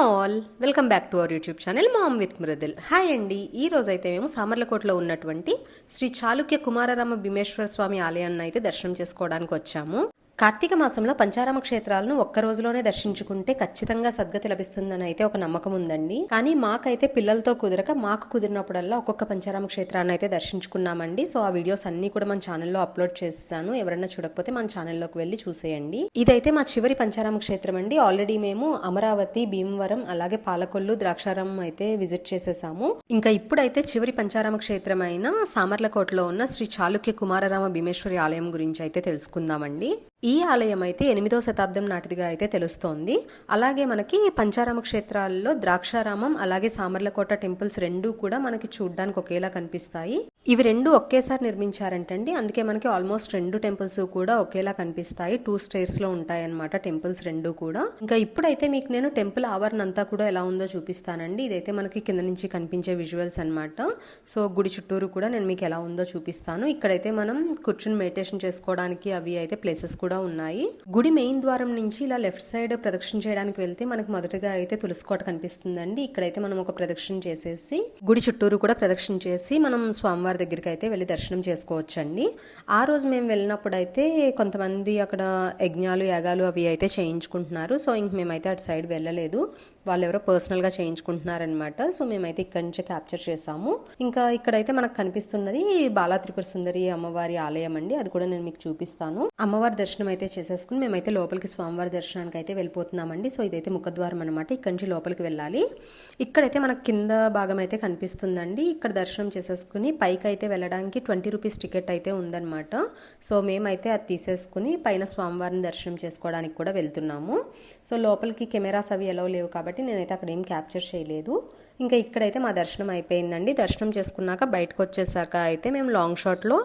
All welcome back to our YouTube channel mom with Mrudil. Hi అండి ఈ రోజైతే మేము సామర్లకోటలో ఉన్నటువంటి శ్రీ చాళుక్య కుమారరామ భీమేశ్వర స్వామి ఆలయాన్ని అయితే దర్శనం చేసుకోవడానికి వచ్చాము. కార్తీక మాసంలో పంచారామ క్షేత్రాలను ఒక్క రోజులోనే దర్శించుకుంటే ఖచ్చితంగా సద్గతి లభిస్తుందని అయితే ఒక నమ్మకం ఉందండి. కానీ మాకైతే పిల్లలతో కుదరక మాకు కుదిరినప్పుడల్లా ఒక్కొక్క పంచారామ క్షేత్రాన్ని అయితే దర్శించుకున్నామండి. సో ఆ వీడియోస్ అన్ని కూడా మన ఛానల్లో అప్లోడ్ చేస్తాను. ఎవరైనా చూడకపోతే మన ఛానల్లోకి వెళ్ళి చూసేయండి. ఇదైతే మా చివరి పంచారామ క్షేత్రం అండి. ఆల్రెడీ మేము అమరావతి భీమవరం అలాగే పాలకొల్లు ద్రాక్షారామం అయితే విజిట్ చేసేసాము. ఇంకా ఇప్పుడైతే చివరి పంచారామ క్షేత్రం అయిన సామర్లకోటలో ఉన్న శ్రీ చాళుక్య కుమారరామ భీమేశ్వరి ఆలయం గురించి అయితే తెలుసుకుందామండి. ఈ ఆలయం అయితే ఎనిమిదో శతాబ్దం నాటిదిగా అయితే తెలుస్తోంది. అలాగే మనకి పంచారామ క్షేత్రాల్లో ద్రాక్షారామం అలాగే సామర్లకోట టెంపుల్స్ రెండూ కూడా మనకి చూడ్డానికి ఒకేలా కనిపిస్తాయి. ఇవి రెండు ఒకేసారి నిర్మించారంటండి. అందుకే మనకి ఆల్మోస్ట్ రెండు టెంపుల్స్ కూడా ఒకేలా కనిపిస్తాయి. టూ స్టేర్స్లో ఉంటాయన్నమాట టెంపుల్స్ రెండు కూడా. ఇంకా ఇప్పుడైతే మీకు నేను టెంపుల్ ఆవరణ అంతా కూడా ఎలా ఉందో చూపిస్తానండి. ఇదైతే మనకి కింద నుంచి కనిపించే విజువల్స్ అన్నమాట. సో గుడి చుట్టూరు కూడా నేను మీకు ఎలా ఉందో చూపిస్తాను. ఇక్కడైతే మనం కూర్చుని మెడిటేషన్ చేసుకోవడానికి అవి అయితే ప్లేసెస్ కూడా కూడా ఉన్నాయి. గుడి మెయిన్ ద్వారం నుంచి ఇలా లెఫ్ట్ సైడ్ ప్రదక్షిణ చేయడానికి వెళ్తే మనకి మొదటగా అయితే తులసికోట కనిపిస్తుందండి. ఇక్కడైతే మనం ఒక ప్రదక్షిణ చేసేసి గుడి చుట్టూరు కూడా ప్రదక్షిణ చేసి మనం స్వామివారి దగ్గరికి అయితే వెళ్ళి దర్శనం చేసుకోవచ్చండి. ఆ రోజు మేము వెళ్ళినప్పుడు అయితే కొంతమంది అక్కడ యజ్ఞాలు యాగాలు అవి అయితే చేయించుకుంటున్నారు. సో ఇంక మేమైతే అటు సైడ్ వెళ్ళలేదు. వాళ్ళు ఎవరో పర్సనల్గా చేయించుకుంటున్నారనమాట సో మేమైతే ఇక్కడి నుంచి క్యాప్చర్ చేసాము. ఇంకా ఇక్కడైతే మనకు కనిపిస్తున్నది బాలా త్రిపుర సుందరి అమ్మవారి ఆలయం అండి. అది కూడా నేను మీకు చూపిస్తాను. అమ్మవారి దర్శనం అయితే చేసేసుకుని మేమైతే లోపలికి స్వామివారి దర్శనానికి అయితే వెళ్ళిపోతున్నామండి. సో ఇదైతే ముఖద్వారం అనమాట ఇక్కడి నుంచి లోపలికి వెళ్ళాలి. ఇక్కడైతే మనకు కింద భాగం అయితే కనిపిస్తుందండి. ఇక్కడ దర్శనం చేసేసుకుని పైకి అయితే వెళ్ళడానికి ట్వంటీ రూపీస్ టికెట్ అయితే ఉందన్నమాట. సో మేమైతే అది తీసేసుకుని పైన స్వామివారిని దర్శనం చేసుకోవడానికి కూడా వెళ్తున్నాము. సో లోపలికి కెమెరాస్ అవి ఎలా లేవు కాబట్టి నేనైతే అక్కడ ఏం క్యాప్చర్ చేయలేదు. ఇంకా ఇక్కడైతే మా దర్శనం అయిపోయిందండి. దర్శనం చేసుకున్నాక బయటకు వచ్చేసాక అయితే మేము లాంగ్ షాట్లో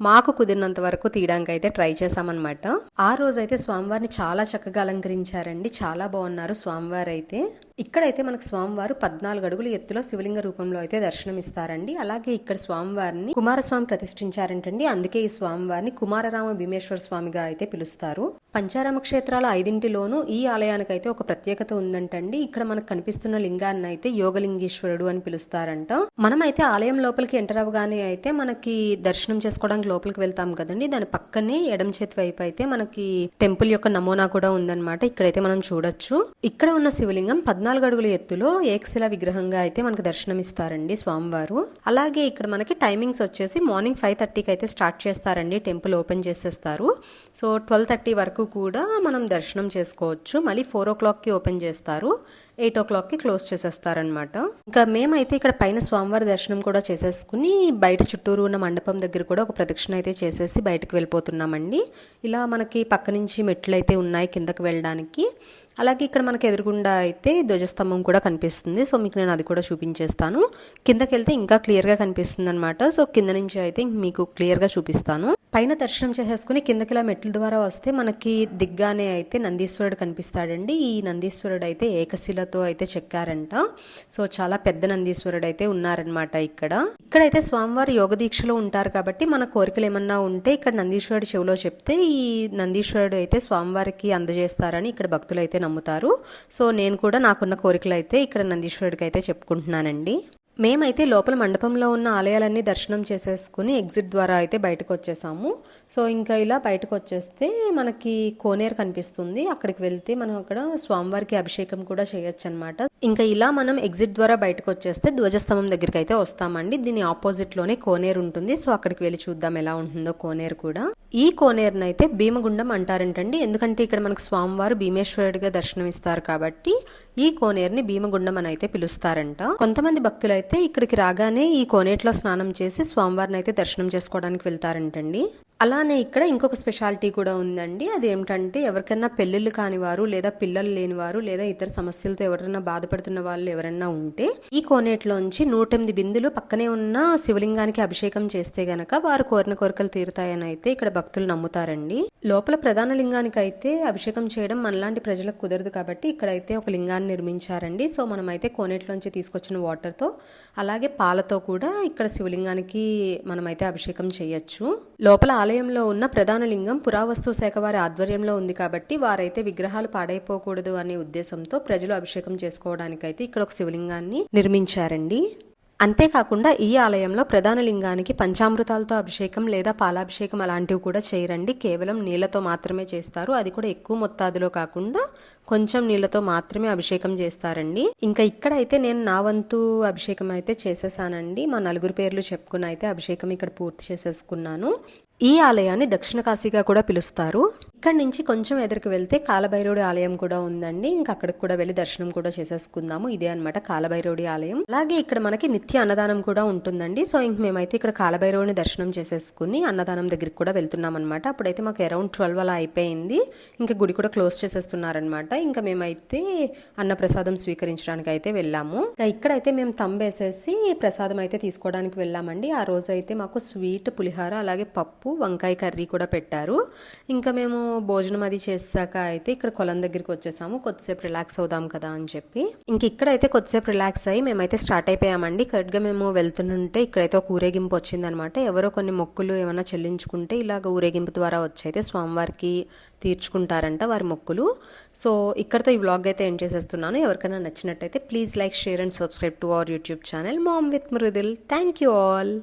మాకు కుదిరినంత వరకు తీయడానికి అయితే ట్రై చేసామన్నమాట ఆ రోజైతే స్వామివారిని చాలా చక్కగా అలంకరించారండి. చాలా బాగున్నారు స్వామివారు అయితే ఇక్కడైతే మనకు స్వామివారు పద్నాలుగు అడుగులు ఎత్తులో శివలింగ రూపంలో అయితే దర్శనం ఇస్తారండి అలాగే ఇక్కడ స్వామివారిని కుమారస్వామి ప్రతిష్ఠించారంటండి. అందుకే ఈ స్వామివారిని కుమారరామ భీమేశ్వర స్వామిగా అయితే పిలుస్తారు. పంచారామ క్షేత్రాల ఐదింటిలోనూ ఈ ఆలయానికైతే ఒక ప్రత్యేకత ఉందంటండి. ఇక్కడ మనకు కనిపిస్తున్న లింగాన్ని అయితే యోగలింగేశ్వరుడు అని పిలుస్తారంట. మనమైతే ఆలయం లోపలికి ఎంటర్ అవ్వగానే అయితే మనకి దర్శనం చేసుకోవడానికి లోపలికి వెళ్తాం కదండి. దాని పక్కనే ఎడం చేతి వైపు అయితే మనకి టెంపుల్ యొక్క నమూనా కూడా ఉందన్నమాట. ఇక్కడైతే మనం చూడొచ్చు. ఇక్కడ ఉన్న శివలింగం పద్నాలుగు అడుగుల ఎత్తులో ఏకశిలా విగ్రహంగా అయితే మనకు దర్శనమిస్తారండి స్వామివారు. అలాగే ఇక్కడ మనకి టైమింగ్స్ వచ్చేసి మార్నింగ్ ఫైవ్ థర్టీకి అయితే స్టార్ట్ చేస్తారండి. టెంపుల్ ఓపెన్ చేసేస్తారు. సో ట్వెల్వ్ థర్టీ వరకు కూడా మనం దర్శనం చేసుకోవచ్చు. మళ్ళీ ఫోర్ ఓ క్లాక్కి ఓపెన్ చేస్తారు. ఎయిట్ ఓ క్లాక్కి క్లోజ్ చేసేస్తారనమాట ఇంకా మేమైతే ఇక్కడ పైన స్వామివారి దర్శనం కూడా చేసేసుకుని బయట చుట్టూరు ఉన్న మండపం దగ్గర కూడా ఒక ప్రదక్షిణ అయితే చేసేసి బయటకు వెళ్ళిపోతున్నామండి. ఇలా మనకి పక్క నుంచి మెట్లు అయితే ఉన్నాయి కిందకి వెళ్ళడానికి. అలాగే ఇక్కడ మనకి ఎదురుగుండా అయితే ధ్వజస్తంభం కూడా కనిపిస్తుంది. సో మీకు నేను అది కూడా చూపించేస్తాను. కిందకి వెళ్తే ఇంకా క్లియర్గా కనిపిస్తుంది అనమాట సో కింద నుంచి అయితే మీకు క్లియర్గా చూపిస్తాను. పైన దర్శనం చేసేసుకుని కిందకి మెట్ల ద్వారా వస్తే మనకి దిగ్గానే అయితే నందీశ్వరుడు కనిపిస్తాడండి. ఈ నందీశ్వరుడు అయితే ఏకశిలతో అయితే చెక్కారంట. సో చాలా పెద్ద నందీశ్వరుడు అయితే ఉన్నారనమాట ఇక్కడ. ఇక్కడైతే స్వామివారి యోగ దీక్షలో ఉంటారు కాబట్టి మన కోరికలు ఏమన్నా ఉంటే ఇక్కడ నందీశ్వరుడు చెవిలో చెప్తే ఈ నందీశ్వరుడు అయితే స్వామివారికి అందజేస్తారని ఇక్కడ భక్తులు అయితే నమ్ముతారు. సో నేను కూడా నాకున్న కోరికలు అయితే ఇక్కడ నందీశ్వరుడికి అయితే చెప్పుకుంటున్నానండి. మేమైతే లోపల మండపంలో ఉన్న ఆలయాలన్నీ దర్శనం చేసేసుకుని ఎగ్జిట్ ద్వారా అయితే బయటకు వచ్చేసాము. సో ఇంకా ఇలా బయటకు వచ్చేస్తే మనకి కోనేరు కనిపిస్తుంది. అక్కడికి వెళ్తే మనం అక్కడ స్వామివారికి అభిషేకం కూడా చేయొచ్చు అనమాట ఇంకా ఇలా మనం ఎగ్జిట్ ద్వారా బయటకు వచ్చేస్తే ధ్వజస్తంభం దగ్గరికి అయితే వస్తామండి. దీని ఆపోజిట్లోనే కోనేరు ఉంటుంది. సో అక్కడికి వెళ్ళి చూద్దాం ఎలా ఉంటుందో కోనేరు కూడా. ఈ కోనేరును అయితే భీమగుండం అంటారంటండి. ఎందుకంటే ఇక్కడ మనకు స్వామివారు భీమేశ్వరుడిగా దర్శనమిస్తారు కాబట్టి ఈ కోనేరుని భీమగుండం అని అయితే పిలుస్తారంట. కొంతమంది భక్తులు అయితే ఇక్కడికి రాగానే ఈ కోనేట్లో స్నానం చేసి స్వామివారిని అయితే దర్శనం చేసుకోవడానికి వెళ్తారంటండి. అలా అలానే ఇక్కడ ఇంకొక స్పెషాలిటీ కూడా ఉందండి. అది ఏమిటంటే ఎవరికైనా పెళ్ళిళ్ళు కాని వారు లేదా పిల్లలు లేని వారు లేదా ఇతర సమస్యలతో ఎవరైనా బాధపడుతున్న వాళ్ళు ఎవరైనా ఉంటే ఈ కోనేటిలోంచి నూటెనిమిది బిందులు పక్కనే ఉన్న శివలింగానికి అభిషేకం చేస్తే గనక వారు కోరిన కోరికలు తీరుతాయని అయితే ఇక్కడ భక్తులు నమ్ముతారండి. లోపల ప్రధాన లింగానికి అయితే అభిషేకం చేయడం మనలాంటి ప్రజలకు కుదరదు కాబట్టి ఇక్కడైతే ఒక లింగాన్ని నిర్మించారండి. సో మనమైతే కోనేటిలోంచి తీసుకొచ్చిన వాటర్తో అలాగే పాలతో కూడా ఇక్కడ శివలింగానికి మనమైతే అభిషేకం చేయొచ్చు. లోపల ఆలయంలో ఉన్న ప్రధాన లింగం పురావస్తు శాఖ వారి ఆధ్వర్యంలో ఉంది కాబట్టి వారైతే విగ్రహాలు పాడైపోకూడదు అనే ఉద్దేశంతో ప్రజలు అభిషేకం చేసుకోవడానికైతే ఇక్కడ ఒక శివలింగాన్ని నిర్మించారండి. అంతేకాకుండా ఈ ఆలయంలో ప్రధాన లింగానికి పంచామృతాలతో అభిషేకం లేదా పాలాభిషేకం అలాంటివి కూడా చేయరండి. కేవలం నీళ్ళతో మాత్రమే చేస్తారు. అది కూడా ఎక్కువ మొత్తాదులో కాకుండా కొంచెం నీళ్ళతో మాత్రమే అభిషేకం చేస్తారండి. ఇంకా ఇక్కడైతే నేను నా వంతు అభిషేకం అయితే చేసేసానండి. మా నలుగురు పేర్లు చెప్పుకుని అయితే అభిషేకం ఇక్కడ పూర్తి చేసేసుకున్నాను. ఈ ఆలయాన్ని దక్షిణ కాశీగా కూడా పిలుస్తారు. ఇక్కడ నుంచి కొంచెం ఎదురుకు వెళ్తే కాలభైరవుడి ఆలయం కూడా ఉందండి. ఇంకా అక్కడికి కూడా వెళ్ళి దర్శనం కూడా చేసేసుకుందాము. ఇదే అన్నమాట కాలభైరవుడి ఆలయం. అలాగే ఇక్కడ మనకి నిత్య అన్నదానం కూడా ఉంటుందండి. సో ఇంక మేమైతే ఇక్కడ కాలభైరవుని దర్శనం చేసేసుకుని అన్నదానం దగ్గరికి కూడా వెళ్తున్నాం అనమాట అప్పుడైతే మాకు అరౌండ్ ట్వెల్వ్ అలా అయిపోయింది. ఇంకా గుడి కూడా క్లోజ్ చేసేస్తున్నారనమాట ఇంకా మేమైతే అన్నప్రసాదం స్వీకరించడానికి అయితే వెళ్ళాము. ఇంకా ఇక్కడైతే మేము తంబేసేసి ప్రసాదం అయితే తీసుకోవడానికి వెళ్ళామండి. ఆ రోజు అయితే మాకు స్వీట్ పులిహార అలాగే పప్పు వంకాయ కర్రీ కూడా పెట్టారు. ఇంకా మేము భోజనం అది చేశాక అయితే ఇక్కడ కొలం దగ్గరికి వచ్చేసాము. కొద్దిసేపు రిలాక్స్ అవుదాం కదా అని చెప్పి. ఇంక ఇక్కడైతే కొద్దిసేపు రిలాక్స్ అయ్యి మేమైతే స్టార్ట్ అయిపోయామండి. కరెక్ట్గా మేము వెళ్తుంటే ఇక్కడైతే ఒక ఊరేగింపు వచ్చిందనమాట. ఎవరో కొన్ని మొక్కులు ఏమైనా చెల్లించుకుంటే ఇలాగ ఊరేగింపు ద్వారా వచ్చైతే స్వామివారికి తీర్చుకుంటారంట వారి మొక్కులు. సో ఇక్కడతో ఈ వ్లాగ్ అయితే ఎండ్ చేసేస్తున్నాను. ఎవరికైనా నచ్చినట్టయితే please like share and subscribe to our YouTube channel mom with Mrudil. Thank you all.